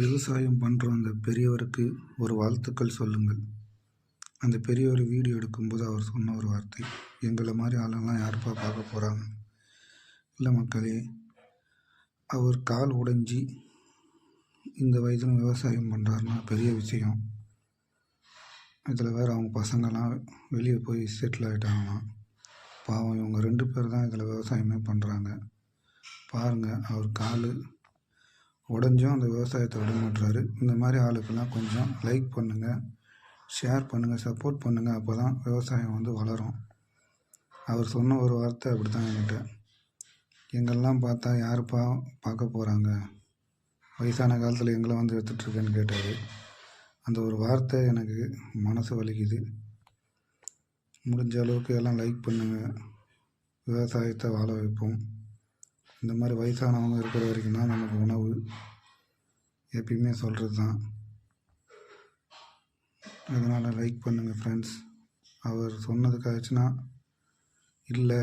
விவசாயம் பண்ணுற அந்த பெரியவருக்கு ஒரு வாழ்த்துக்கள் சொல்லுங்கள். அந்த பெரியவர் வீடியோ எடுக்கும்போது அவர் சொன்ன ஒரு வார்த்தை எங்களை மாதிரி ஆளெல்லாம் யாருப்பா பார்க்க போகிறாங்க இல்லை மக்களே அவர் கால் உடைஞ்சி இந்த வயதில் விவசாயம் பண்ணுறாருன்னா பெரிய விஷயம். இதில் வேறு அவங்க பசங்கள்லாம் வெளியே போய் செட்டில் ஆகிட்டாங்களாம் பாவம் இவங்க ரெண்டு பேர் தான் இதில் விவசாயமே பண்ணுறாங்க பாருங்கள் அவர் கால் உடஞ்சும் அந்த விவசாயத்தை விட இந்த மாதிரி ஆளுக்கெல்லாம் கொஞ்சம் லைக் பண்ணுங்கள் ஷேர் பண்ணுங்கள் சப்போர்ட் பண்ணுங்கள் அப்போ தான் விவசாயம் வந்து வளரும். அவர் சொன்ன ஒரு வார்த்தை அப்படி தான் என்கிட்ட. எங்கெல்லாம் பார்த்தா யாருப்பா பார்க்க போகிறாங்க வயசான காலத்தில் எங்களை வந்து எடுத்துட்ருக்கேன்னு கேட்டார். அந்த ஒரு வார்த்தை எனக்கு மனசு வலிக்குது. முடிஞ்ச அளவுக்கு எல்லாம் லைக் பண்ணுங்கள் விவசாயத்தை வாழ வைப்போம். இந்த மாதிரி வயசானவங்க இருக்கிற வரைக்கும் தான் நமக்கு உணவு. எப்பயுமே சொல்கிறது தான். அதனால் லைக் பண்ணுங்கள் ஃப்ரெண்ட்ஸ் அவர் சொன்னதுக்காச்சுன்னா இல்லை